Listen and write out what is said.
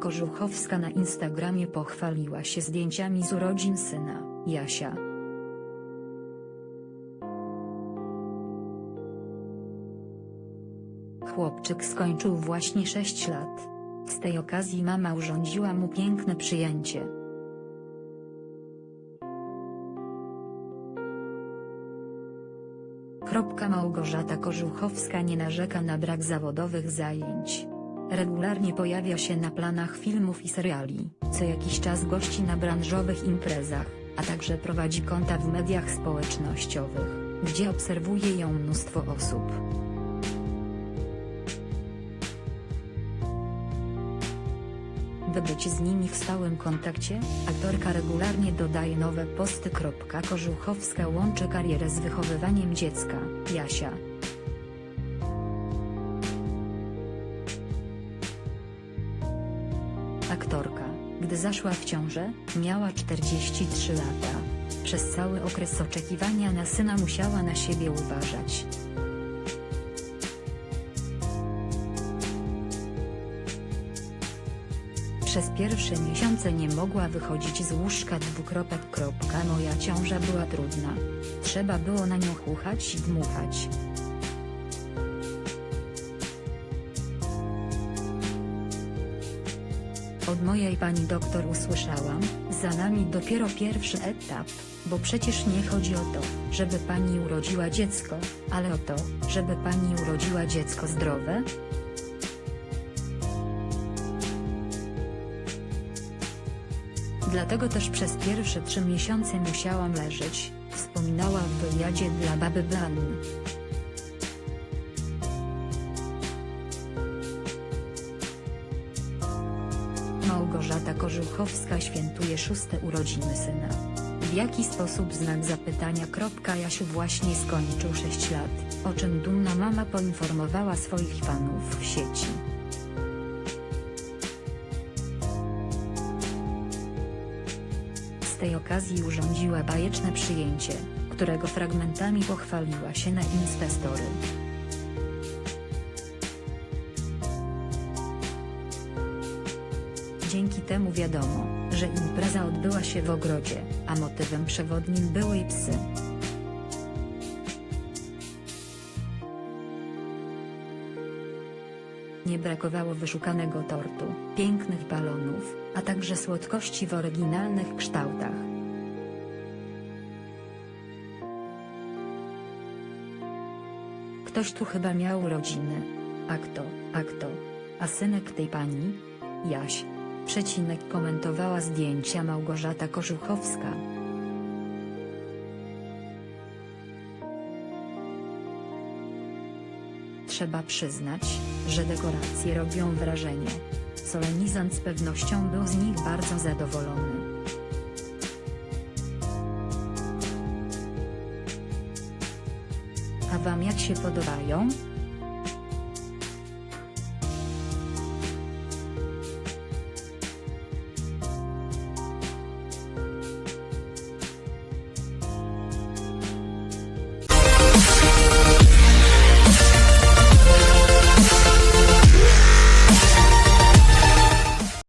Kożuchowska na Instagramie pochwaliła się zdjęciami z urodzin syna, Jasia. Chłopczyk skończył właśnie 6 lat. Z tej okazji mama urządziła mu piękne przyjęcie. Kropka Małgorzata Kożuchowska nie narzeka na brak zawodowych zajęć. Regularnie pojawia się na planach filmów i seriali, co jakiś czas gości na branżowych imprezach, a także prowadzi konta w mediach społecznościowych, gdzie obserwuje ją mnóstwo osób. By być z nimi w stałym kontakcie, aktorka regularnie dodaje nowe posty. Kożuchowska łączy karierę z wychowywaniem dziecka, Jasia. Aktorka, gdy zaszła w ciążę, miała 43 lata. Przez cały okres oczekiwania na syna musiała na siebie uważać. Przez pierwsze miesiące nie mogła wychodzić z łóżka dwukropek. Moja ciąża była trudna. Trzeba było na nią chuchać i dmuchać. Od mojej pani doktor usłyszałam, za nami dopiero pierwszy etap, bo przecież nie chodzi o to, żeby pani urodziła dziecko, ale o to, żeby pani urodziła dziecko zdrowe, Dlatego też przez pierwsze trzy miesiące musiałam leżeć, wspominała w wywiadzie dla Baby Ban. Małgorzata Kożuchowska świętuje szóste urodziny syna. W jaki sposób znak zapytania. Jasiu właśnie skończył 6 lat, o czym dumna mama poinformowała swoich fanów w sieci. Z tej okazji urządziła bajeczne przyjęcie, którego fragmentami pochwaliła się na Instastory. Dzięki temu wiadomo, że impreza odbyła się w ogrodzie, a motywem przewodnim były psy. Nie brakowało wyszukanego tortu, pięknych balonów, a także słodkości w oryginalnych kształtach. Ktoś tu chyba miał urodziny. A kto, a kto? A synek tej pani? Jaś. Przecinek komentowała zdjęcia Małgorzata Kożuchowska. Trzeba przyznać, że dekoracje robią wrażenie. Solenizant z pewnością był z nich bardzo zadowolony. A wam jak się podobają?